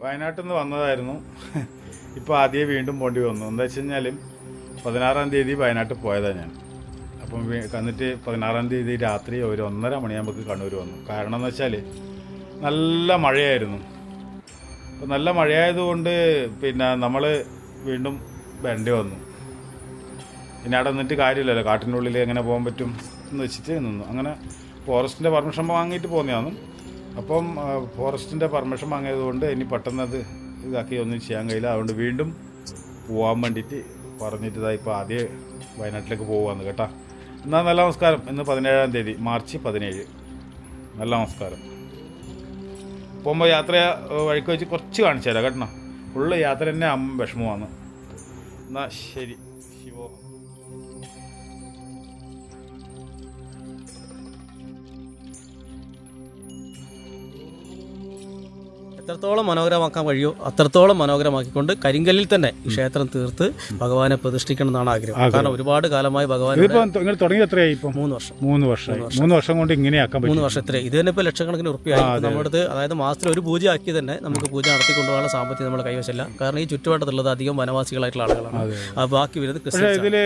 വയനാട്ടിൽ നിന്ന് വന്നതായിരുന്നു. ഇപ്പോൾ ആദ്യം വീണ്ടും പോണ്ടി വന്നു. എന്താ വെച്ച് കഴിഞ്ഞാൽ പതിനാറാം തീയതി വയനാട്ടിൽ പോയതാണ് ഞാൻ. അപ്പം എന്നിട്ട് പതിനാറാം തീയതി രാത്രി ഒരു ഒന്നര മണിയാകുമ്പോൾ കണ്ണൂർ വന്നു. കാരണം എന്ന് വെച്ചാൽ നല്ല മഴയായിരുന്നു. അപ്പം നല്ല മഴയായതുകൊണ്ട് പിന്നെ നമ്മൾ വീണ്ടും വരേണ്ടി വന്നു. പിന്നെ അവിടെ നിന്നിട്ട് കാര്യമില്ലല്ലോ. കാട്ടിന്റെ ഉള്ളിൽ എങ്ങനെ പോകാൻ പറ്റും എന്ന് വെച്ചിട്ട് നിന്നു. അങ്ങനെ ഫോറസ്റ്റിന്റെ പെർമിഷൻ വാങ്ങിയിട്ട് പോന്നെയാണ് അപ്പം ഫോറസ്റ്റിന്റെ പെർമിഷൻ വാങ്ങിയതുകൊണ്ട് ഇനി പെട്ടെന്ന് അത് ഇതാക്കി ഒന്നും ചെയ്യാൻ കഴിയില്ല. അതുകൊണ്ട് വീണ്ടും പോകാൻ വേണ്ടിയിട്ട് പറഞ്ഞിട്ട് ഇപ്പോൾ ആദ്യം വയനാട്ടിലേക്ക് പോവാന്ന് കേട്ടോ. എന്നാൽ നല്ല നമസ്കാരം. ഇന്ന് പതിനേഴാം തീയതി മാർച്ച് പതിനേഴ്. നല്ല നമസ്കാരം. പോകുമ്പോൾ യാത്ര വഴിക്ക് വെച്ച് കുറച്ച് കാണിച്ചു തരാം കേട്ടോ ഫുള്ള് യാത്ര തന്നെ അമ്മ വിഷമമാണ്. എന്നാൽ ശരി. എത്രത്തോളം മനോഹരമാക്കാൻ കഴിയോ അത്രത്തോളം മനോഹരമാക്കിക്കൊണ്ട് കരിങ്കല്ലിൽ തന്നെ ഈ ക്ഷേത്രം തീർത്ത് ഭഗവാനെ പ്രതിഷ്ഠിക്കണം എന്നാണ് ആഗ്രഹം. കാരണം ഒരുപാട് കാലമായി ഭഗവാൻ ഇപ്പം? മൂന്ന് വർഷം. മൂന്ന് വർഷം. മൂന്ന് വർഷം. കൊണ്ട് ഇങ്ങനെയാക്കാൻ മൂന്ന് വർഷം വർഷത്തിലെ ഇത് തന്നെ ഇപ്പോൾ ലക്ഷക്കണക്കിന് ഉറുപ്പിയായി. നമ്മുടെ അടുത്ത് അതായത് മാസത്തിൽ ഒരു പൂജ ആക്കി തന്നെ നമുക്ക് പൂജ നടത്തി കൊണ്ടുപോകാനുള്ള സാമ്പത്തികം നമ്മൾ കൈവശമില്ല. കാരണം ഈ ചുറ്റുപാടത്തുള്ളത് അധികം വനവാസികളായിട്ടുള്ള ആളുകളാണ്. ആ ബാക്കി വരുന്നത് ഇതിൽ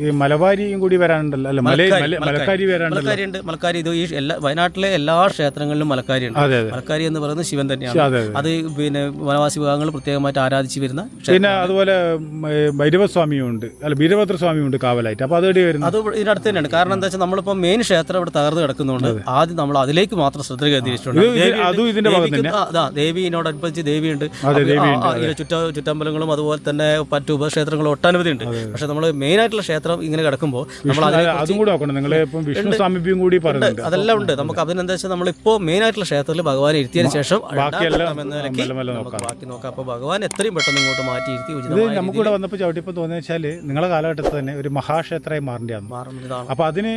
ഈ മലബാരിയും കൂടി വരാനുണ്ടല്ലോ? മല മല- മലക്കാരി. വരാനുണ്ട് മലക്കാരി ഉണ്ട് മലക്കാരി ഇത് ഈ എല്ലാ വയനാട്ടിലെ എല്ലാ ക്ഷേത്രങ്ങളിലും മലക്കാരി ഉണ്ട് മലക്കാരി എന്ന് പറയുന്നത് ശിവൻ തന്നെയാണ്. അതെ അതെ. അത് പിന്നെ വനവാസി വിഭാഗങ്ങൾ പ്രത്യേകമായിട്ട് ആരാധിച്ചു വരുന്ന പിന്നെ അതുപോലെ ഭൈരവസ്വാമിയുണ്ട്. അല്ല വീരഭദ്ര സ്വാമിയുണ്ട് കാവലായിട്ട്. അപ്പൊ അതെവിടെ വരുന്നത് അത് ഇതിന്റെ ഇതിനടുത്ത് തന്നെയാണ്. കാരണം എന്താ വെച്ചാൽ നമ്മളിപ്പോൾ മെയിൻ ക്ഷേത്രം ഇവിടെ തകർന്ന് കിടക്കുന്നതുകൊണ്ട് ആദ്യം നമ്മൾ അതിലേക്ക് മാത്രം ശ്രദ്ധ കേന്ദ്രീകരിച്ചിട്ടുണ്ട്. ദേവിയുണ്ട്. അതാ ദേവിയോടനുബന്ധിച്ച് ദേവിയുണ്ട്. അതെ, ചുറ്റ ചുറ്റമ്പലങ്ങളും അതുപോലെ തന്നെ മറ്റു ഉപക്ഷേത്രങ്ങളും ഒട്ടനവധി ഉണ്ട്. പക്ഷെ നമ്മൾ മെയിൻ ആയിട്ടുള്ള ക്ഷേത്രം ഇങ്ങനെ കിടക്കുമ്പോൾ നമ്മൾ അതും കൂടി നോക്കണം. നിങ്ങൾ ഇപ്പം വിഷ്ണു സാമീപ്യം കൂടി പറയുന്നുണ്ട്. അതെല്ലാം ഉണ്ട്. നമുക്ക് അതിനെന്താ വെച്ചാൽ നമ്മളിപ്പോൾ മെയിൻ ആയിട്ടുള്ള ക്ഷേത്രത്തിൽ ഭഗവാനെ ഇരുത്തിയതിന് ശേഷം രണ്ടാം ബാക്കിയെല്ലാം ഘട്ടം എന്ന നിലയ്ക്ക് മെല്ലെ മെല്ലെ നമുക്ക് ബാക്കി നോക്കാം. അപ്പോൾ ഭഗവാൻ എത്രയും പെട്ടെന്ന് ഇങ്ങോട്ട് മാറ്റി ഇരുത്തി നമുക്കിവിടെ വന്നപ്പോൾ ചവിട്ടിപ്പോൾ തോന്നിയ വെച്ചാൽ നിങ്ങളെ കാലഘട്ടത്തിൽ തന്നെ ഒരു മഹാക്ഷേത്രമായി മാറേണ്ടതാണ്. മാറുന്നതാണ് അപ്പൊ അതിന്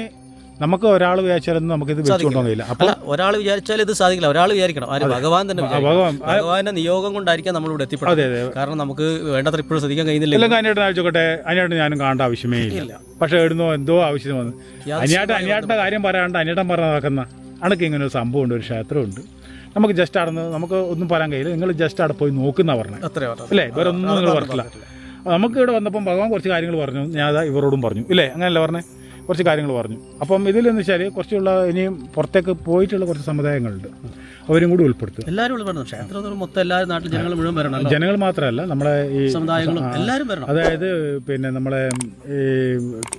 നമുക്ക് ഒരാൾ വിചാരിച്ചാലൊന്നും നമുക്ക് ഇത് കഴിയില്ല. അപ്പൊ ഒരാൾ വിചാരിച്ചാൽ ഇത് സാധിക്കില്ല. ഒരാൾ വിചാരിക്കണം. ആര്? ഭഗവാൻ തന്നെ ഭഗവാന്റെ നിയോഗം കൊണ്ടായിരിക്കാം നമ്മൾ ഇവിടെ എത്തിപ്പെടുന്നത് കാരണം നമുക്ക് വേണ്ടത്ര ഇപ്പോഴും ശ്രദ്ധിക്കാൻ കഴിയുന്നില്ല. എല്ലാം അതിനായിട്ട് അതിനായിട്ട് ഞാനും കാണേണ്ട ആവശ്യമേ ഇല്ല. പക്ഷെ എവിടുന്നോ എന്തോ ആവശ്യം വന്നു. അനിയാട്ട് അനിയാട്ടിന്റെ കാര്യം പറയാണ്ട് അനിയാട്ടം പറഞ്ഞ നടക്കുന്ന അണക്ക് ഇങ്ങനെ ഒരു സംഭവമുണ്ട് ഒരു ക്ഷേത്രമുണ്ട്. നമുക്ക് ജസ്റ്റ് അവിടെ നിന്ന് നമുക്ക് ഒന്നും പറയാൻ കഴിയില്ല. നിങ്ങൾ ജസ്റ്റ് അവിടെ പോയി നോക്കുന്ന പറഞ്ഞത്. അല്ലേ? വേറെ ഒന്നും നിങ്ങൾ പറഞ്ഞില്ല നമുക്ക് ഇവിടെ വന്നപ്പം ഭഗവാൻ കുറച്ച് കാര്യങ്ങൾ പറഞ്ഞു. ഞാൻ ഇവരോടും പറഞ്ഞു. ഇല്ലേ? അങ്ങനെയല്ല പറഞ്ഞേ? കുറച്ച് കാര്യങ്ങൾ പറഞ്ഞു. അപ്പം ഇതിലെന്ന് വെച്ചാൽ കുറച്ചുള്ള ഇനിയും പുറത്തേക്ക് പോയിട്ടുള്ള കുറച്ച് സമുദായങ്ങളുണ്ട്. അവരും കൂടി ഉൾപ്പെടുത്തും. എല്ലാവരും ക്ഷേത്രം മൊത്തം നാട്ടിൽ ജനങ്ങൾ മുഴുവൻ വരണം ജനങ്ങൾ മാത്രമല്ല നമ്മളെ ഈ സമുദായങ്ങളും എല്ലാവരും വരണം. അതായത് പിന്നെ നമ്മളെ ഈ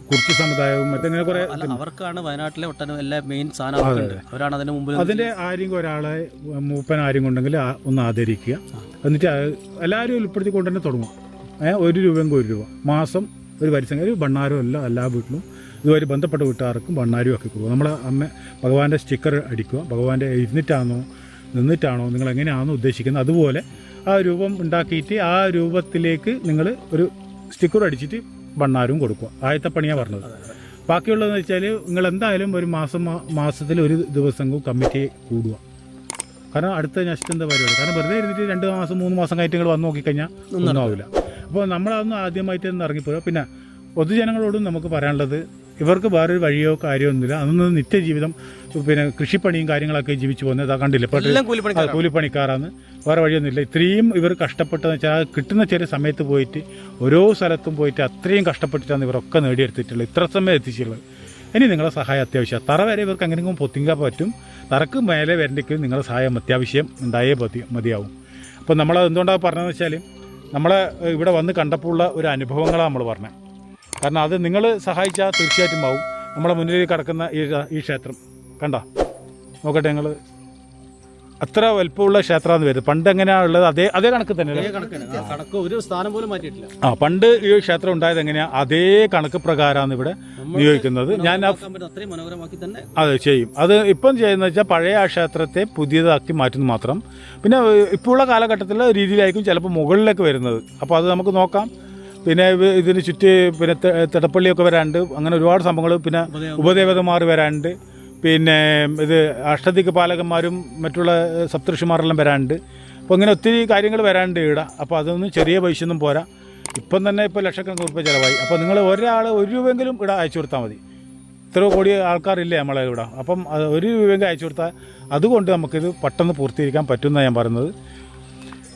കുറിച്ച് സമുദായവും മറ്റങ്ങനെ കുറെ അവർക്കാണ് വയനാട്ടിലെ ഒട്ടനും എല്ലാ മെയിൻ അവരാണ് അതിന് മുമ്പിൽ അതിന്റെ ആരെങ്കിലും ഒരാളെ മൂപ്പൻ ആരും കൊണ്ടെങ്കിൽ ഒന്ന് ആദരിക്കുക. എന്നിട്ട് എല്ലാവരും ഉൾപ്പെടുത്തിക്കൊണ്ട് തന്നെ തുടങ്ങും. ഒരു രൂപയെങ്കിൽ ഒരു രൂപ. മാസം ഒരു വരിസംഖ്യ ഒരു ഭണ്ണാരം അല്ല എല്ലാ വീട്ടിലും. ഇതുവരെ ബന്ധപ്പെട്ട വീട്ടുകാർക്കും വണ്ണാരും ഒക്കെ കൊടുക്കുക നമ്മൾ അമ്മ ഭഗവാന്റെ സ്റ്റിക്കർ അടിക്കുക ഭഗവാന്റെ ഇരുന്നിട്ടാണോ നിന്നിട്ടാണോ നിങ്ങൾ എങ്ങനെയാണോ ഉദ്ദേശിക്കുന്നത് അതുപോലെ ആ രൂപം ഉണ്ടാക്കിയിട്ട് ആ രൂപത്തിലേക്ക് നിങ്ങൾ ഒരു സ്റ്റിക്കർ അടിച്ചിട്ട് വണ്ണാരും കൊടുക്കുക. ആദ്യത്തെ പണിയാണ് പറഞ്ഞത്. ബാക്കിയുള്ളതെന്ന് വെച്ചാൽ നിങ്ങൾ എന്തായാലും ഒരു മാസം മാസത്തിൽ ഒരു ദിവസം കമ്മിറ്റി കൂടുക. കാരണം അടുത്ത നെക്സ്റ്റ് എന്താ പരിപാടി? കാരണം വെറുതെ ഇരുന്നിട്ട് രണ്ട് മാസം മൂന്ന് മാസം കഴിഞ്ഞ് നിങ്ങൾ വന്ന് നോക്കിക്കഴിഞ്ഞാൽ ഒന്നും ആവില്ല. അപ്പോൾ നമ്മളതൊന്നും ആദ്യമായിട്ട് ഒന്ന് ഇറങ്ങിപ്പോയോ. പിന്നെ പൊതുജനങ്ങളോടും നമുക്ക് പറയാനുള്ളത് ഇവർക്ക് വേറൊരു വഴിയോ കാര്യമോ ഒന്നുമില്ല. അതൊന്നും നിത്യജീവിതം പിന്നെ കൃഷിപ്പണിയും കാര്യങ്ങളൊക്കെ ജീവിച്ചു പോകുന്നത് അതാ കണ്ടില്ല? ഇപ്പോൾ കൂലിപ്പണിക്കാരാണ്. വേറെ വഴിയൊന്നുമില്ല. ഇത്രയും ഇവർ കഷ്ടപ്പെട്ടതെന്ന് വെച്ചാൽ കിട്ടുന്ന ചെറിയ സമയത്ത് പോയിട്ട് ഓരോ സ്ഥലത്തും പോയിട്ട് അത്രയും കഷ്ടപ്പെട്ടിട്ടാണ് ഇവരൊക്കെ നേടിയെടുത്തിട്ടുള്ളത്. ഇത്ര സമയം എത്തിച്ചുള്ളത് ഇനി നിങ്ങളുടെ സഹായം അത്യാവശ്യം. തറ വരെ ഇവർക്ക് എങ്ങനെയെങ്കിലും പൊത്തിങ്കാൻ പറ്റും. തറക്ക് മേലെ വരേണ്ടെങ്കിൽ നിങ്ങളുടെ സഹായം അത്യാവശ്യം ഉണ്ടായേ മതി മതിയാവും. അപ്പോൾ നമ്മൾ എന്തുകൊണ്ടാണ് പറഞ്ഞതെന്ന് വെച്ചാൽ നമ്മളെ ഇവിടെ വന്ന് കണ്ടപ്പോൾ ഉള്ള ഒരു അനുഭവങ്ങളാണ് നമ്മൾ പറഞ്ഞത്. കാരണം അത് നിങ്ങൾ സഹായിച്ചാൽ തീർച്ചയായിട്ടും ആവും. നമ്മളെ മുന്നിൽ കിടക്കുന്ന ഈ ഈ ക്ഷേത്രം. കണ്ട? നോക്കട്ടെ ഞങ്ങൾ അത്ര വലുപ്പമുള്ള ക്ഷേത്രമാണ് വരുന്നത് പണ്ട് എങ്ങനെയാണ് ഉള്ളത്? അതേ അതേ കണക്ക് തന്നെ. ഒരു സ്ഥാനം പോലും മാറ്റിയിട്ടില്ല. ആ പണ്ട് ഈ ക്ഷേത്രം ഉണ്ടായത് എങ്ങനെയാ? അതേ കണക്ക് പ്രകാരമാണ് ഇവിടെ നിയോഗിക്കുന്നത്. ഞാൻ മനോഹരമാക്കി തന്നെ അത് ചെയ്യും. അത് ഇപ്പം ചെയ്യുന്നത് വെച്ചാൽ പഴയ ആ ക്ഷേത്രത്തെ പുതിയതാക്കി മാറ്റുന്നു മാത്രം. പിന്നെ ഇപ്പോഴുള്ള കാലഘട്ടത്തിലെ രീതിയിലായിരിക്കും ചിലപ്പോൾ മുകളിലേക്ക് വരുന്നത്. അപ്പോൾ അത് നമുക്ക് നോക്കാം. പിന്നെ ഇതിന് ചുറ്റി പിന്നെ തിടപ്പള്ളിയൊക്കെ വരാണ്ട് അങ്ങനെ ഒരുപാട് സംഭവങ്ങൾ പിന്നെ ഉപദേവതമാർ വരാണ്ട് പിന്നെ ഇത് അഷ്ടദിക്ക് പാലകന്മാരും മറ്റുള്ള സപ്തഋഷിമാരെല്ലാം വരാണ്ട് അപ്പോൾ ഇങ്ങനെ ഒത്തിരി കാര്യങ്ങൾ വരാണ്ട് ഇവിടെ അപ്പോൾ അതൊന്നും ചെറിയ പൈസ ഒന്നും പോരാ. ഇപ്പം തന്നെ ഇപ്പോൾ ലക്ഷക്കണക്കിന് റുപ്യ ചിലവായി. അപ്പോൾ നിങ്ങൾ ഒരാൾ ഒരു രൂപയെങ്കിലും ഇവിടെ അയച്ചു കൊടുത്താൽ മതി. ഇത്ര കോടി ആൾക്കാരില്ലേ നമ്മളെ ഇവിടെ. അപ്പം ഒരു രൂപയെങ്കിലും അയച്ചു കൊടുത്താൽ അതുകൊണ്ട് നമുക്കിത് പെട്ടെന്ന് പൂർത്തീകരിക്കാൻ പറ്റുമെന്നാണ് ഞാൻ പറയുന്നത്.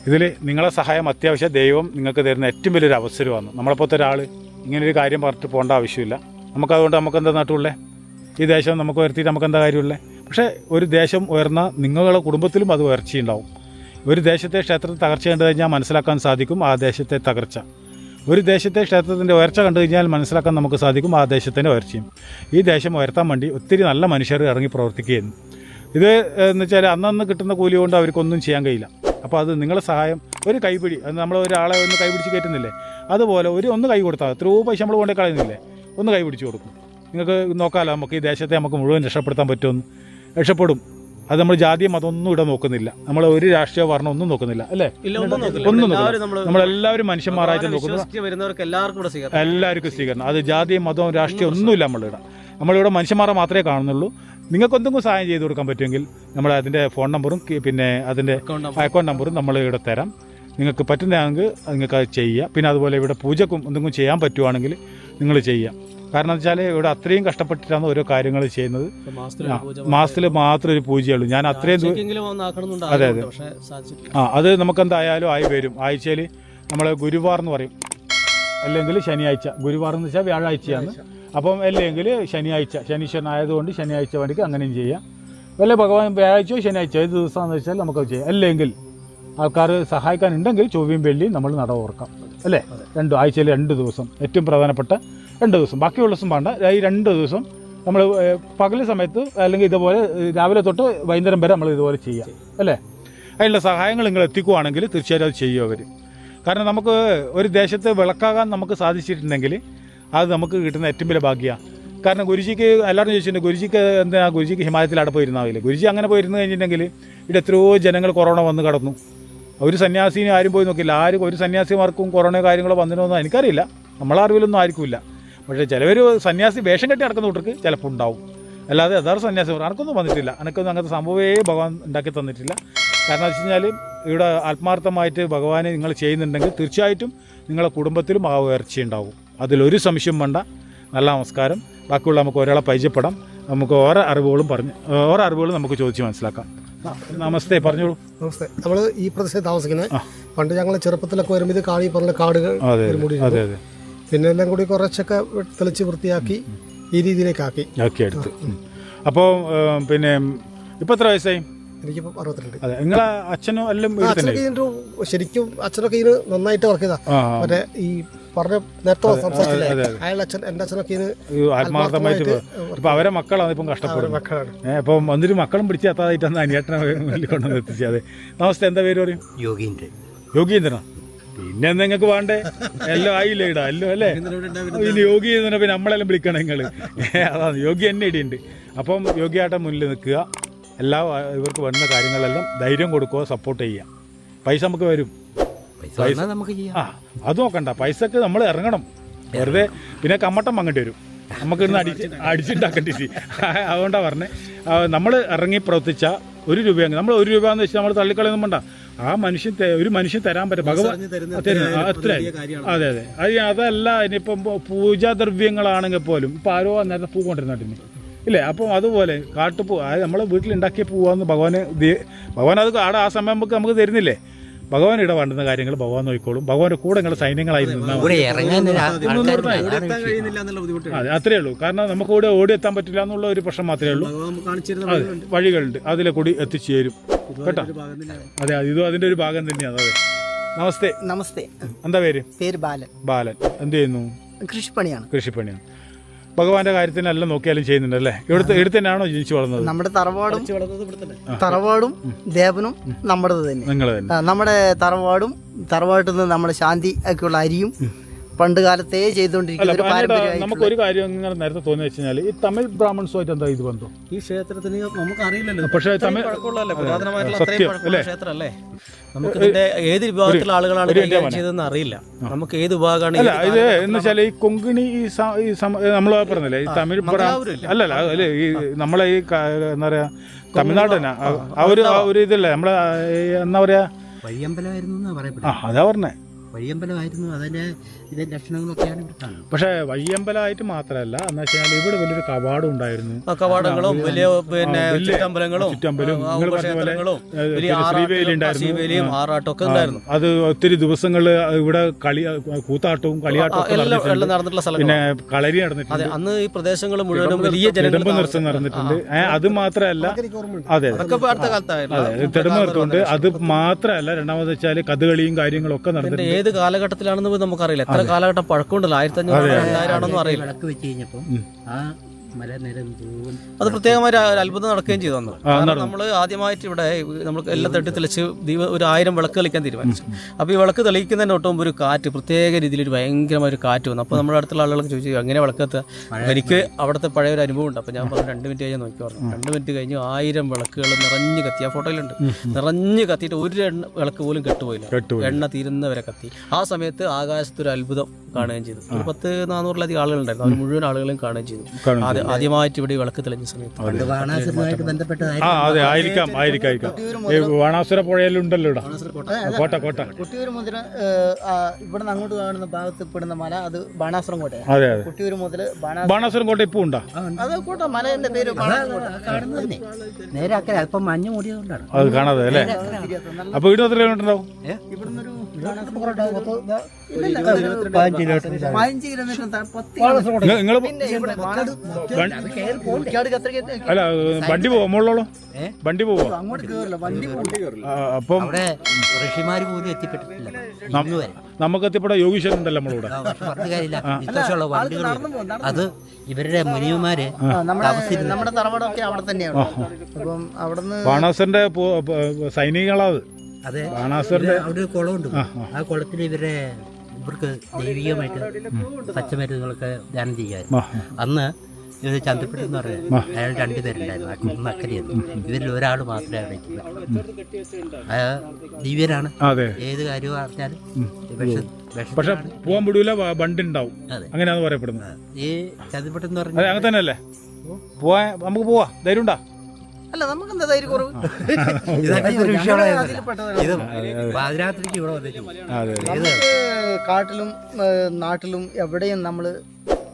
ഇതിൽ നിങ്ങളെ സഹായം അത്യാവശ്യം ദൈവം നിങ്ങൾക്ക് തരുന്ന ഏറ്റവും വലിയൊരു അവസരമാണ്. നമ്മളെപ്പോലത്തെ ഒരാൾ ഇങ്ങനൊരു കാര്യം പറഞ്ഞിട്ട് പോകേണ്ട ആവശ്യമില്ല. നമുക്കതുകൊണ്ട് നമുക്ക് എന്താ നാട്ടുള്ളേ? ഈ ദേശം നമുക്ക് ഉയർത്തിയിട്ട് നമുക്ക് എന്താ കാര്യമുള്ളേ? പക്ഷേ ഒരു ദേശം ഉയർന്ന നിങ്ങളുടെ കുടുംബത്തിലും അത് ഉയർച്ചയുണ്ടാവും. ഒരു ദേശത്തെ ക്ഷേത്രത്തെ തകർച്ച കണ്ടു കഴിഞ്ഞാൽ മനസ്സിലാക്കാൻ സാധിക്കും ആ ദേശത്തെ തകർച്ച. ഒരു ദേശത്തെ ക്ഷേത്രത്തിന്റെ ഉയർച്ച കണ്ടു കഴിഞ്ഞാൽ മനസ്സിലാക്കാൻ നമുക്ക് സാധിക്കും ആ ദേശത്തിന്റെ ഉയർച്ചയും. ഈ ദേശം ഉയർത്താൻ വേണ്ടി ഒത്തിരി നല്ല മനുഷ്യർ ഇറങ്ങി പ്രവർത്തിക്കുകയായിരുന്നു. ഇത് എന്ന് വെച്ചാൽ അന്നന്ന് കിട്ടുന്ന കൂലി കൊണ്ട് അവർക്കൊന്നും ചെയ്യാൻ കഴിയില്ല. അപ്പോൾ അത് നിങ്ങളെ സഹായം ഒരു കൈപിടി അത് നമ്മൾ ഒരാളെ ഒന്ന് കൈപിടിച്ച് കയറ്റുന്നില്ലേ? അതുപോലെ ഒരു ഒന്ന് കൈ കൊടുത്താൽ എത്രയോ പൈസ നമ്മൾ കൊണ്ടേ കളയുന്നില്ലേ? ഒന്ന് കൈ പിടിച്ച് കൊടുക്കും. നിങ്ങൾക്ക് നോക്കാമല്ലോ നമുക്ക് ഈ ദേശത്തെ നമുക്ക് മുഴുവൻ രക്ഷപ്പെടുത്താൻ പറ്റുമെന്ന്. രക്ഷപ്പെടും. അത് നമ്മൾ ജാതിയും മതമൊന്നും ഇവിടെ നോക്കുന്നില്ല. നമ്മൾ ഒരു രാഷ്ട്രീയ വർണം ഒന്നും നോക്കുന്നില്ല അല്ലേ? ഒന്നും നമ്മളെല്ലാവരും മനുഷ്യന്മാരായിട്ട് നോക്കുന്നു. എല്ലാവർക്കും സ്വീകരണം. അത് ജാതി മതവും രാഷ്ട്രീയം ഒന്നുമില്ല നമ്മളിവിടെ. നമ്മളിവിടെ മനുഷ്യന്മാരെ മാത്രമേ കാണുന്നുള്ളൂ. നിങ്ങൾക്ക് എന്തെങ്കിലും സഹായം ചെയ്ത് കൊടുക്കാൻ പറ്റുമെങ്കിൽ നമ്മൾ അതിന്റെ ഫോൺ നമ്പറും പിന്നെ അതിന്റെ അക്കൗണ്ട് നമ്പറും നമ്മൾ ഇവിടെ തരാം. നിങ്ങൾക്ക് പറ്റുന്നതാണെങ്കിൽ നിങ്ങൾക്ക് അത് ചെയ്യുക പിന്നെ അതുപോലെ ഇവിടെ പൂജക്കും എന്തെങ്കിലും ചെയ്യാൻ പറ്റുവാണെങ്കിൽ നിങ്ങൾ ചെയ്യാം. കാരണം എന്ന് വെച്ചാൽ ഇവിടെ അത്രയും കഷ്ടപ്പെട്ടിട്ടാണ് ഓരോ കാര്യങ്ങൾ ചെയ്യുന്നത്. മാസത്തിൽ മാത്രം ഒരു പൂജയുള്ളൂ. ഞാൻ അത്രയും അതെ അതെ, ആ അത് നമുക്ക് എന്തായാലും ആയി വരും. ആഴ്ചയിൽ നമ്മൾ ഗുരുവാർ എന്ന് പറയും. അല്ലെങ്കിൽ ശനിയാഴ്ച. ഗുരുവാർ എന്ന് വെച്ചാൽ വ്യാഴാഴ്ചയാണ് അപ്പം അല്ലെങ്കിൽ ശനിയാഴ്ച ശനീശ്വരൻ ആയതുകൊണ്ട് ശനിയാഴ്ച വേണ്ടിക്ക് അങ്ങനെയും ചെയ്യാം. വല്ല ഭഗവാൻ വ്യാഴാഴ്ചയോ ശനിയാഴ്ച ഏത് ദിവസമാണെന്ന് വെച്ചാൽ നമുക്കത് ചെയ്യാം. അല്ലെങ്കിൽ ആൾക്കാർ സഹായിക്കാനുണ്ടെങ്കിൽ ചൊവ്വയും വെള്ളിയും നമ്മൾ നട ഓർക്കാം. അല്ലേ? രണ്ട് ആഴ്ചയിൽ രണ്ട് ദിവസം. ഏറ്റവും പ്രധാനപ്പെട്ട രണ്ട് ദിവസം. ബാക്കിയുള്ള ദിവസം വേണ്ട. ഈ രണ്ട് ദിവസം നമ്മൾ പകൽ സമയത്ത് അല്ലെങ്കിൽ ഇതുപോലെ രാവിലെ തൊട്ട് വൈകുന്നേരം വരെ നമ്മൾ ഇതുപോലെ ചെയ്യാം. അല്ലേ? അതിനുള്ള സഹായങ്ങൾ നിങ്ങൾ എത്തിക്കുവാണെങ്കിൽ തീർച്ചയായിട്ടും അത് ചെയ്യും അവർ കാരണം നമുക്ക് ഒരു ദേശത്ത് വിളക്കാകാൻ നമുക്ക് സാധിച്ചിട്ടുണ്ടെങ്കിൽ അത് നമുക്ക് കിട്ടുന്ന ഏറ്റവും വലിയ ഭാഗ്യമാണ് കാരണം ഗുരുജിക്ക് എല്ലാവരും ചോദിച്ചിട്ടുണ്ട് ഗുരുജിക്ക് എന്താ ഗുരുജിക്ക് ഹിമാലയത്തിൽ അവിടെ പോയിരുന്നാവില്ല ഗുരുജി അങ്ങനെ പോയിരുന്നു കഴിഞ്ഞിട്ടുണ്ടെങ്കിൽ ഇവിടെ എത്രയോ ജനങ്ങൾ കൊറോണ വന്ന് കടന്നു. ഒരു സന്യാസിനെ ആരും പോയി നോക്കില്ല ആരും ഒരു സന്യാസിമാർക്കും കൊറോണ കാര്യങ്ങളോ വന്നിനോന്നും എനിക്കറിയില്ല. നമ്മളെ അറിവിലൊന്നും ആർക്കുമില്ല. പക്ഷേ ചിലവർ സന്യാസി വേഷം കെട്ടി നടക്കുന്ന കൂട്ടർക്ക് ചിലപ്പോൾ ഉണ്ടാവും. അല്ലാതെ യഥാർത്ഥ സന്യാസി എനിക്കൊന്നും വന്നിട്ടില്ല. അനക്കൊന്നും അങ്ങനത്തെ സംഭവമേ ഭഗവാൻ ഉണ്ടാക്കി തന്നിട്ടില്ല. കാരണം വെച്ച് കഴിഞ്ഞാൽ ഇവിടെ ആത്മാർത്ഥമായിട്ട് ഭഗവാനെ നിങ്ങൾ ചെയ്യുന്നുണ്ടെങ്കിൽ തീർച്ചയായിട്ടും നിങ്ങളുടെ കുടുംബത്തിലും ആ ഉയർച്ച ഉണ്ടാവും അതിലൊരു സംശയം വേണ്ട. നല്ല നമസ്കാരം. ബാക്കിയുള്ള നമുക്ക് ഒരാളെ പരിചയപ്പെടാം. നമുക്ക് ഓരോ അറിവുകളും പറഞ്ഞ് ഓരോ അറിവുകളും നമുക്ക് ചോദിച്ച് മനസ്സിലാക്കാം. നമസ്തേ പറഞ്ഞോളൂ. നമസ്തേ. നമ്മൾ ഈ പ്രദേശത്ത് താമസിക്കുന്നത് പണ്ട് ഞങ്ങൾ ചെറുപ്പത്തിലൊക്കെ വരുമ്പോൾ ഇത് കാളി പറഞ്ഞ കാടുകൾ അതെ അതെ. പിന്നെ എല്ലാം കൂടി കുറച്ചൊക്കെ തെളിച്ച് വൃത്തിയാക്കി ഈ രീതിയിലേക്കാക്കി ആക്കി. എടുത്ത്. അപ്പോൾ പിന്നെ ഇപ്പം എത്ര വയസ്സായി? എനിക്കിപ്പോൾ അറുപത്തിരണ്ട്. അതെ നിങ്ങളെ അച്ഛനും എല്ലാം ശരിക്കും അച്ഛനൊക്കെ ഇതിന് നന്നായിട്ട് വർക്ക് ചെയ്താ. മറ്റേ ഈ പറഞ്ഞ നേരത്തെ സംസാരിച്ചില്ലേ. അയാളുടെ അച്ഛൻ എന്റെ അച്ഛനൊക്കെ ഇതിന് ആത്മാർത്ഥമായിട്ട് ഇപ്പൊ അവരെ മക്കളാണ് ഇപ്പം കഷ്ടപ്പെടുന്നത്. മക്കളാണ്. ഏഹ് അപ്പം വന്നിട്ട് മക്കളും പിടിച്ച് എത്താതായിട്ടാണ് അനിയേട്ടനെ കൊണ്ടുവന്ന് എത്തിച്ചത് അതെ. നമസ്തേ എന്താ പേര് പറയും? യോഗീന്ദ്രൻ. യോഗീന്ദ്രനാ? പിന്നെ നിങ്ങൾക്ക് വേണ്ടേ? എല്ലാം ആയില്ലേ ഇടാ എല്ലാം അല്ലേ? ഇനി യോഗി എന്ന് പിന്നെ നമ്മളെല്ലാം വിളിക്കണം നിങ്ങൾ അതാണ് യോഗി എന്നെ ഇടിയുണ്ട്. അപ്പം യോഗിയായിട്ട് മുന്നിൽ നിൽക്കുക. എല്ലാ ഇവർക്ക് വേണ്ട കാര്യങ്ങളെല്ലാം ധൈര്യം കൊടുക്കുക സപ്പോർട്ട് ചെയ്യുക. പൈസ നമുക്ക് വരും. പൈസ നമുക്ക് ചെയ്യാം. ആ അത് നോക്കണ്ട. പൈസക്ക് നമ്മൾ ഇറങ്ങണം. വെറുതെ പിന്നെ കമ്മട്ടം വാങ്ങേണ്ടി വരും. നമുക്ക് ഇന്ന് അടിച്ച് അടിച്ചുണ്ടാക്കേണ്ടി. അതുകൊണ്ടാണ് പറഞ്ഞത് നമ്മൾ ഇറങ്ങി പ്രവർത്തിച്ച ഒരു രൂപ നമ്മൾ ഒരു രൂപ എന്ന് വെച്ചാൽ നമ്മൾ തള്ളിക്കളയൊന്നും വേണ്ട. ആ മനുഷ്യൻ ഒരു മനുഷ്യൻ തരാൻ പറ്റും ഭഗവാൻ അത്ര. അതെ അതെ. അത് അതല്ല ഇനിയിപ്പം പൂജാദ്രവ്യങ്ങളാണെങ്കിൽ പോലും ഇപ്പം ആരോ നേരത്തെ പൂ കൊണ്ടിരുന്നിട്ടിന് ഇല്ലേ? അപ്പം അതുപോലെ കാട്ടുപൂ അതായത് നമ്മളെ വീട്ടിലുണ്ടാക്കിയ പൂവാന്ന് ഭഗവാന് ഭഗവാൻ അത് ആടെ ആ സമയം നമുക്ക് നമുക്ക് തരുന്നില്ലേ? ഭഗവാൻ ഇടപാടുന്ന വേണ്ടുന്ന കാര്യങ്ങൾ ഭഗവാൻ നോക്കിക്കോളും. ഭഗവാന്റെ കൂടെ നിങ്ങൾ സൈന്യങ്ങളായി അതെ അത്രേ ഉള്ളൂ. കാരണം നമുക്ക് ഇവിടെ ഓടി എത്താൻ പറ്റില്ല എന്നുള്ള ഒരു പ്രശ്നം മാത്രമേ ഉള്ളൂ. വഴികളുണ്ട്. അതിലെ കൂടി എത്തിച്ചേരും. കേട്ടോ? അതെ ഇതും അതിന്റെ ഒരു ഭാഗം തന്നെയാണ്. അതെ. നമസ്തേ. നമസ്തേ. എന്താ പേര്? പേര് ബാലൻ. ബാലൻ. എന്ത് ചെയ്യുന്നു? കൃഷിപ്പണിയാണ്. കൃഷിപ്പണിയാണ്. ഭഗവാന്റെ അല്ല നോക്കിയാലും ചെയ്യുന്നുണ്ട് അല്ലേ? ഇവിടുത്തെ ഇവിടെ തന്നെയാണോ ജനിച്ചു വളർന്നത്? നമ്മുടെ തറവാടും തറവാടും ദേവനും നമ്മുടെ തന്നെ. നമ്മുടെ തറവാടും തറവാട്ടിൽ നിന്ന് നമ്മുടെ ശാന്തി ഒക്കെയുള്ള അരിയും പണ്ട് കാലത്തേ ചെയ്തുകൊണ്ടിരിക്കുന്ന ഒരു പാരമ്പര്യമായിട്ടുള്ള കാര്യം ഇങ്ങനെ നേരത്തെ തോന്നി വെച്ചാൽ ഈ തമിഴ് ബ്രാഹ്മൺസുമായിട്ട് എന്താ ഇത് ബന്ധം? ഈ ക്ഷേത്രത്തിന് നമുക്ക് അറിയില്ലല്ലോ പക്ഷേ തമിഴ് പഴക്കമുള്ളതല്ലേ? പുരാതനമായിട്ടുള്ള സത്യം, പഴക്കമുള്ള അല്ലേ? ക്ഷേത്രമല്ലേ? നമുക്ക് ഇതിന്റെ ഏത് വിഭാഗത്തിലുള്ള ആളുകളാണ് കൈകാര്യം ചെയ്തതെന്ന് അറിയില്ല. നമുക്ക് ഏത് വിഭാഗമാണ് അല്ല ഏത് ഇത് എന്ന് വെച്ചാൽ ഈ കൊങ്കിണി ഈ സ- ഈ നമ്മൾ പറഞ്ഞില്ലേ ഈ തമിഴ് ബ്രാ- അല്ലല്ല അല്ല ഈ നമ്മളെ ഈ ക- എന്താ പറയാ തമിഴ്നാട് തന്നെ ആ ഒരു ആ ഒരു ഇതല്ലേ നമ്മളെ ഈ എന്താ പറയാ? വഴിയമ്പലമായിരുന്നു എന്നാ ആ പറയപ്പെടുന്നത് അതാ പറഞ്ഞേ. വഴിയമ്പലമായിരുന്നു അതിന്റെ ഇതിന്റെ ലക്ഷണങ്ങളൊക്കെയാണ് ഇവിടെ കാണുന്നത്. പക്ഷേ വയ്യമ്പലമായിട്ട് മാത്രമല്ല എന്ന് വെച്ചാൽ ഇവിടെ വലിയൊരു കവാടം ഉണ്ടായിരുന്നു. ആ കവാടങ്ങളും വലിയ പിന്നെ വലിയ ചുറ്റമ്പലങ്ങളും ചുറ്റമ്പലവും നിങ്ങൾ പറഞ്ഞ പോലെ ഉപക്ഷേത്രങ്ങളും വലിയ ശ്രീവേലി ഉണ്ടായിരുന്നു. ആറാട്ടും ഒക്കെ ഉണ്ടായിരുന്നു. അത് ഒത്തിരി ദിവസങ്ങൾ ഇവിടെ കളി കൂത്താട്ടവും കളിയാട്ടവും ഒക്കെ എല്ലാം നടന്നിട്ടുണ്ട്. എല്ലാം നടന്നിട്ടുള്ള പിന്നെ കളരി കളരി അതെ നടന്നിട്ടുണ്ട് അന്ന് ഈ പ്രദേശങ്ങൾ മുഴുവനും വലിയ ജനങ്ങൾ നൃത്തം നടന്നിട്ടുണ്ട്. ഏ, അത് മാത്രമല്ല അതെ അതൊക്കെ ഇപ്പൊ അടുത്ത കാലത്തായിരുന്നു. അതെ തെടുമ്പ് നൃത്തമുണ്ട് അത് മാത്രമല്ല രണ്ടാമത് വെച്ചാൽ കഥകളിയും കാര്യങ്ങളൊക്കെ ഒക്കെ നടന്നിട്ടുണ്ട്. ഏത് കാലഘട്ടത്തിലാണെന്ന് പോലും നമുക്കറിയില്ല. എത്ര കാലഘട്ടം പഴക്കമുണ്ടല്ലോ. ആയിരത്തി അഞ്ഞൂറ് രണ്ടായിരം ആണെന്നും അറിയില്ല. വിളക്ക് വെച്ച് കഴിഞ്ഞപ്പം ആ അത് പ്രത്യേകമായ ഒരു അത്ഭുതം നടക്കുകയും ചെയ്തു അന്ന്. കാരണം നമ്മൾ ആദ്യമായിട്ട് ഇവിടെ നമ്മൾ എല്ലാം തട്ടി തെളിച്ച് ദീപ ഒരു ആയിരം വിളക്ക് തെളിക്കാൻ തീരുമാനിച്ചു. അപ്പോൾ ഈ വിളക്ക് തെളിയിക്കുന്നതിന് ഒട്ടും ഒരു കാറ്റ് പ്രത്യേക രീതിയിൽ ഒരു ഭയങ്കരമായ ഒരു കാറ്റ് വന്നു. അപ്പോൾ നമ്മുടെ അടുത്തുള്ള ആളുകൾക്ക് ചോദിച്ചു എങ്ങനെ വിളക്കത്ത്? എനിക്ക് അവിടുത്തെ പഴയ ഒരു അനുഭവം ഉണ്ട്. അപ്പോൾ ഞാൻ പറഞ്ഞു രണ്ട് മിനിറ്റ് കഴിഞ്ഞാൽ നോക്കി പറഞ്ഞു. രണ്ട് മിനിറ്റ് കഴിഞ്ഞ് ആയിരം വിളക്കുകൾ നിറഞ്ഞ് കത്തി. ആ ഫോട്ടോയിലുണ്ട്. നിറഞ്ഞ് കത്തിയിട്ട് ഒരു എണ്ണ വിളക്ക് പോലും കെട്ടുപോയില്ല. എണ്ണ തീരുന്നവരെ കത്തി. ആ സമയത്ത് ആകാശത്തൊരു അത്ഭുതം കാണുകയും ചെയ്തു. ഒരു പത്ത് നാനൂറിലധികം ആളുകളുണ്ടായിരുന്നു. അവർ മുഴുവൻ ആളുകളെയും കാണുകയും ചെയ്തു. ആദ്യമായിട്ട് ഇവിടെ വിളക്ക് തെളിഞ്ഞ സമയത്ത്. ആ അതെ ആയിരിക്കാം ആയിരിക്കാം ആയിരിക്കാം. ഈ ബാണാസുര പുഴയിലുണ്ടല്ലോ ഇവിടെ. കോട്ട കോട്ട. കുട്ടിയൂർ മുതൽ ഇവിടെ നിന്ന് അങ്ങോട്ട് കാണുന്ന ഭാഗത്ത് പെടുന്ന മല അത് ബാണാസുരം കോട്ടയാണ് അതെ അതെ. കുട്ടിയൂർ മുതൽ ബാണാ ബാണാസുരം കോട്ട ഇപ്പം ഉണ്ടോ? അത് കോട്ട മലന്റെ പേര് ബാണാസുരം കോട്ട. കാണുന്നത് തന്നെ. നേരെ അക്കരെ അല്പം മഞ്ഞ് മൂടിയതുകൊണ്ടാണ്. അത് കാണാതെ അല്ലേ? അപ്പൊ വീട് എത്ര കിലോമീറ്റർ ഉണ്ടാവും? ഇവിടുന്ന് ഒരു പതിനഞ്ച് കിലോമീറ്റർ നിങ്ങൾ അല്ല വണ്ടി പോവാ? മുകളിലോളോ? വണ്ടി പോവാ? അപ്പം അവിടെ ഋഷിമാര് പോലും എത്തിപ്പെട്ടിട്ടില്ല. നമുക്ക് എത്തിപ്പെടാൻ യോഗീശ്വരൻ ഉണ്ടല്ലോ നമ്മളിവിടെ അത് ഇവരുടെ മുനിയന്മാര് നമ്മുടെ തറവാടൊക്കെ അവിടെ തന്നെയാണ്. അപ്പം അവിടെ ബാണാസുരന്റെ പോ- സൈനികളാത് അതെ. അവിടെ ഒരു കുളമുണ്ട്. ആ കുളത്തിൽ ഇവരെ ഇവർക്ക് ദൈവികമായിട്ട് പച്ചമരുന്നുകളൊക്കെ ദാനം ചെയ്യാറ് അന്ന് ഇവർ ചന്ദ്രപ്പെട്ടെന്ന് എന്ന് പറയുന്നത് അയാൾ രണ്ടുപേരുണ്ടായിരുന്നു അക്കുന്ന് അക്കരയായിരുന്നു ഇവരിൽ ഒരാൾ മാത്രമേ അവിടെ ദിവ്യരാണ് അതെ. ഏത് കാര്യവും അറിഞ്ഞാലും പക്ഷെ പോകാൻ വിടൂല വ- വണ്ടി ഉണ്ടാവും അതെ. പറയപ്പെടുന്നത്. ഈ ചന്ദ്രപ്പെട്ടെന്ന് പറഞ്ഞാൽ അങ്ങനെ തന്നെയല്ലേ? പോവാ നമുക്ക് പോവാ. ധൈര്യം ഉണ്ടാ അല്ല നമുക്ക് എന്താ ധൈര്യം കുറവ് പാതിരാത്രിക്ക് ഇവിടെ വന്നിട്ട്. കാട്ടിലും നാട്ടിലും എവിടെയും നമ്മൾ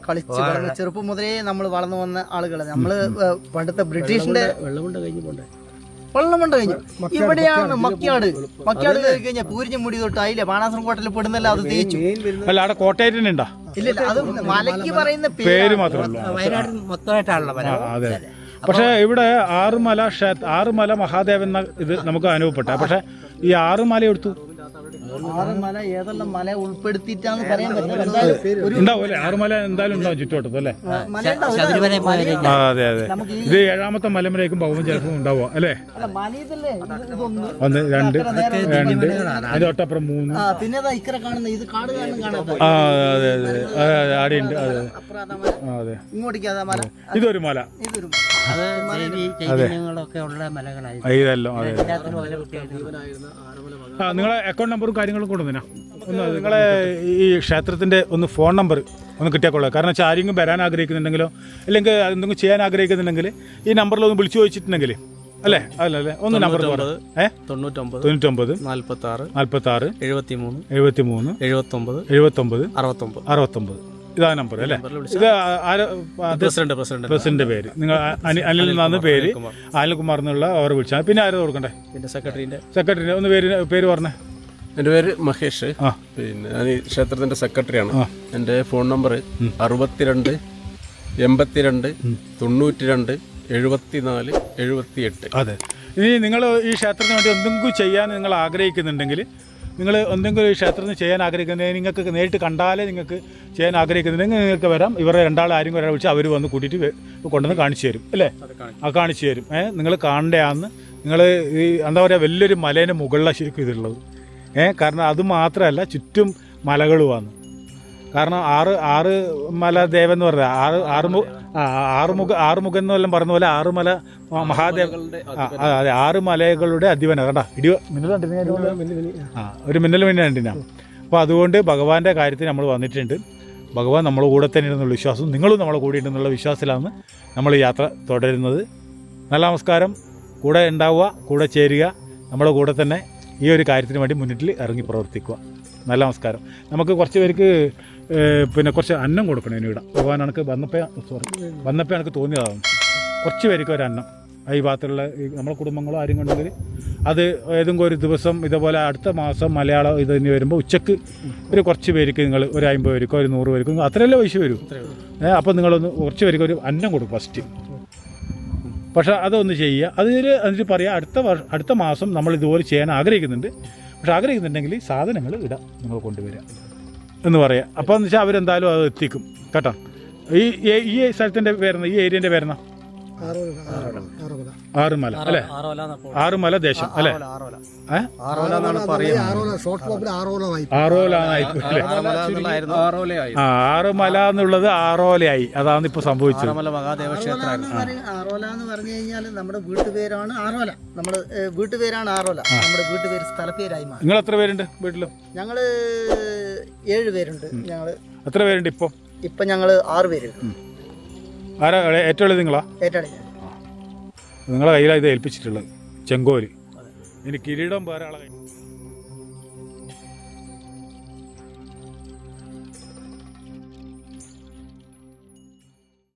കളിച്ച് വളർന്ന് ചെറുപ്പം മുതലേ നമ്മൾ വളർന്നു വന്ന ആളുകളാണ് നമ്മൾ പണ്ടത്തെ ബ്രിട്ടീഷിന്റെ വെള്ളം കൊണ്ട് കഴിഞ്ഞ് പോണ്ടേ? വെള്ളം കൊണ്ട് കഴിഞ്ഞു ഇവിടെയാണ് മക്കിയാട് മക്കിയാട് കയറി കഴിഞ്ഞാൽ പൂരിഞ്ഞ മുടി തൊട്ട് അതിലെ ബാണാസുരം കോട്ടയിൽ പെടുന്നല്ല അത് തേച്ചു. അല്ല അവിടെ ഉണ്ടാ? ഇല്ല അത് മലയ്ക്ക് പറയുന്ന പേര് പേര് മാത്രമേ വയനാട് മൊത്തമായിട്ടാണല്ലോ പക്ഷെ ഇവിടെ ആറുമല ആറുമല മഹാദേവൻ എന്ന ഇത് നമുക്ക് അനുഭവപ്പെട്ട. പക്ഷേ ഈ ആറുമല എടുത്തു. ആറ് മല ഏതെല്ലാം മല ഉൾപ്പെടുത്തിയിട്ടാന്ന് പറയാൻ അല്ലേ ആറുമല എന്തായാലും ഉണ്ടാവും ചുറ്റുവട്ടത്ത് അല്ലേ? മല അതെ അതെ. ഇത് ഏഴാമത്തെ മലമരേക്കും ഭവനം ചിലപ്പോൾ ഉണ്ടാവുക അല്ലേ? ഒന്ന് രണ്ട് രണ്ട് അതിന്റെ ഒട്ടപ്പുറം മൂന്ന്. ആ പിന്നെ ഇക്കരെ കാണുന്ന ഇത് കാട് കാണുന്ന ആ അതെ അതെ അതെ. ആടെയുണ്ട് മല ആ, അതെ. ഇങ്ങോട്ടേക്ക് അതാ മല. ഇതൊരു മല. ഇതൊരു മലകളായിരുന്നു ഇതെല്ലാം അതെ നിങ്ങളെ അക്കൗണ്ട് നമ്പറും കാര്യങ്ങളും കൊണ്ടുവന്നിനാ ഒന്ന് നിങ്ങളെ ഈ ക്ഷേത്രത്തിന്റെ ഒന്ന് ഫോൺ നമ്പർ ഒന്ന് കിട്ടിയാൽ കാരണം വെച്ചാൽ ആരെങ്കിലും വരാൻ ആഗ്രഹിക്കുന്നുണ്ടെങ്കിലോ അല്ലെങ്കിൽ എന്തെങ്കിലും ചെയ്യാൻ ആഗ്രഹിക്കുന്നുണ്ടെങ്കിൽ ഈ നമ്പറിൽ ഒന്ന് വിളിച്ചു ചോദിച്ചിട്ടുണ്ടെങ്കിൽ അല്ലേ? അല്ല അല്ലേ? ഒന്ന് നമ്പർ ഏ? തൊണ്ണൂറ്റൊമ്പത് തൊണ്ണൂറ്റൊമ്പത് നാൽപ്പത്തി ആറ് നാൽപ്പത്തി ആറ് എഴുപത്തി മൂന്ന് എഴുപത്തി മൂന്ന് എഴുപത്തൊമ്പത് എഴുപത്തൊമ്പത് അറുപത്തൊമ്പത്. അറുപത്തൊമ്പത്. ഇതാ നമ്പർ അല്ലേ? ഇത് പ്രസിഡന്റ് പ്രസിഡന്റ്. പ്രസിഡന്റ് പേര്. നിങ്ങൾ അനി- അനിൽ എന്നാണ് പേര്. അനിൽകുമാർ എന്നുള്ള അവർ വിളിച്ചാൽ പിന്നെ ആരും കൊടുക്കണ്ടേ? പിന്നെ സെക്രട്ടറിന്റെ. സെക്രട്ടറി ഒന്ന് പേര് പേര് പറഞ്ഞേ. എന്റെ പേര് മഹേഷ്. പിന്നെ ഞാൻ ഈ ക്ഷേത്രത്തിന്റെ സെക്രട്ടറിയാണ്. എന്റെ ഫോൺ നമ്പർ അറുപത്തിരണ്ട് എൺപത്തിരണ്ട് തൊണ്ണൂറ്റി തൊണ്ണൂറ്റിരണ്ട് എഴുപത്തിനാല് എഴുപത്തിയെട്ട്. അതെ. ഇനി നിങ്ങൾ ഈ ക്ഷേത്രത്തിന് വേണ്ടി എന്തെങ്കിലും ചെയ്യാൻ നിങ്ങൾ ആഗ്രഹിക്കുന്നുണ്ടെങ്കിൽ നിങ്ങൾ എന്തെങ്കിലും ഈ ക്ഷേത്രത്തിന് ചെയ്യാൻ ആഗ്രഹിക്കുന്നുണ്ടെങ്കിൽ നിങ്ങൾക്ക് നേരിട്ട് കണ്ടാലേ നിങ്ങൾക്ക് ചെയ്യാൻ ആഗ്രഹിക്കുന്നുണ്ടെങ്കിൽ നിങ്ങൾക്ക് വരാം. ഇവരെ രണ്ടാൾ ആരും ഒരാൾ വിളിച്ച് അവർ വന്ന് കൂട്ടിയിട്ട് കൊണ്ടുവന്ന് കാണിച്ചു തരും. അല്ലേ? ആ കാണിച്ചു തരും. ഏഹ് നിങ്ങൾ കാണേണ്ടയാന്ന്. നിങ്ങൾ ഈ എന്താ പറയുക വലിയൊരു മലേന്റെ മുകളിലാണ് ശരിക്കും ഇതുള്ളത് ഏഹ് കാരണം അത് മാത്രമല്ല ചുറ്റും മലകളുമാണ്. കാരണം ആറ് ആറ് മല ദേവൻ എന്ന് പറഞ്ഞാൽ ആറ് ആറ് മു ആറ് ആറുമുഖ ആറുമുഖം വല്ലതും പറഞ്ഞ പോലെ ആറ് മല മ- മഹാദേവ അതെ ആറ് മലകളുടെ അധിപന. കണ്ടാ ഇടി മിന്നൽ കണ്ടിരുന്ന ആ ഒരു മിന്നൽ മിന്നൽ കണ്ടിനാ അപ്പോൾ അതുകൊണ്ട് ഭഗവാന്റെ കാര്യത്തിൽ നമ്മൾ വന്നിട്ടുണ്ട്. ഭഗവാൻ നമ്മളെ കൂടെ തന്നെ ഉണ്ടെന്നുള്ള വിശ്വാസം നിങ്ങളും നമ്മളെ കൂടെ ഉണ്ടെന്നുള്ള വിശ്വാസത്തിലാണ് നമ്മൾ യാത്ര തുടരുന്നത്. നല്ല നമസ്കാരം. കൂടെ ഉണ്ടാവുക കൂടെ ചേരുക. നമ്മുടെ കൂടെ തന്നെ ഈ ഒരു കാര്യത്തിന് വേണ്ടി മുന്നിട്ടിൽ ഇറങ്ങി പ്രവർത്തിക്കുക. നല്ല നമസ്കാരം. നമുക്ക് കുറച്ച് പേർക്ക് പിന്നെ കുറച്ച് അന്നം കൊടുക്കണം ഇനി ഇവിടെ ഭഗവാൻ എനിക്ക് വന്നപ്പോൾ സോറി വന്നപ്പോൾ എനിക്ക് തോന്നിയതാകും കുറച്ച് പേർക്ക് ഒരു അന്നം. ഈ ഭാഗത്തുള്ള ഈ നമ്മളെ കുടുംബങ്ങളോ ആരും കൊണ്ടെങ്കിൽ അത് ഏതെങ്കിലും ഒരു ദിവസം ഇതേപോലെ അടുത്ത മാസം മലയാളം ഇത് തന്നെ വരുമ്പോൾ ഉച്ചയ്ക്ക് ഒരു കുറച്ച് പേർക്ക് നിങ്ങൾ ഒരു അമ്പത് പേർക്കോ ഒരു നൂറ് പേർക്കോ അത്രയല്ലേ പൈസ വരും. അപ്പോൾ നിങ്ങളൊന്ന് കുറച്ച് പേർക്ക് ഒരു അന്നം കൊടുക്കും ഫസ്റ്റ് പക്ഷേ അതൊന്ന് ചെയ്യുക. അതിൽ എന്നിട്ട് പറയുക അടുത്ത വർഷം അടുത്ത മാസം നമ്മൾ ഇതുപോലെ ചെയ്യാൻ ആഗ്രഹിക്കുന്നുണ്ട്. പക്ഷെ ആഗ്രഹിക്കുന്നുണ്ടെങ്കിൽ സാധനങ്ങൾ ഇടാം നിങ്ങൾ കൊണ്ടുവരിക എന്ന് പറയാം. അപ്പോൾ എന്ന് വെച്ചാൽ അവരെന്തായാലും അത് എത്തിക്കും. കേട്ടോ? ഈ ഈ- സ്ഥലത്തിന്റെ പേരെന്ന ഈ ഏരിയന്റെ പേരെന്ന ആറുമല അല്ലേ? ആറുമല ദേശം അല്ലേ? ഏ? ആറോല എന്നാണ് പറയുന്നത്. ആറോല ഷോർട്ട് ഫോമിൽ ആറോല വായ്പ അല്ലേ? ആറോല എന്നുള്ളതായിരുന്നു ആറോലയായി. ആ ആറുമല എന്നുള്ളത് ആറോലയായി. അതാണ് ഇപ്പൊ സംഭവിച്ചത്. ആറോല എന്ന് പറഞ്ഞു കഴിഞ്ഞാൽ നമ്മുടെ വീട്ടുപേരാണ് ആറോല. നമ്മുടെ വീട്ടുപേരാണ് ആറോല. നമ്മുടെ വീട്ടുപേര് സ്ഥലപ്പേരായി മാറി. നിങ്ങൾ എത്ര പേരുണ്ട് വീട്ടിലും? ഞങ്ങൾ ഏഴ് പേരുണ്ട് ഞങ്ങൾ. എത്ര പേരുണ്ട് ഇപ്പൊ? ഇപ്പൊ ഞങ്ങൾ ആറ് പേരുണ്ട്. ആരാ? ഏറ്റവും ഉള്ളത് നിങ്ങളാ? നിങ്ങളെ കയ്യിലാണ് ഇത് ഏൽപ്പിച്ചിട്ടുള്ളത്. ചെങ്കോൽ. ഇനി കിരീടം വേറെ ആളെ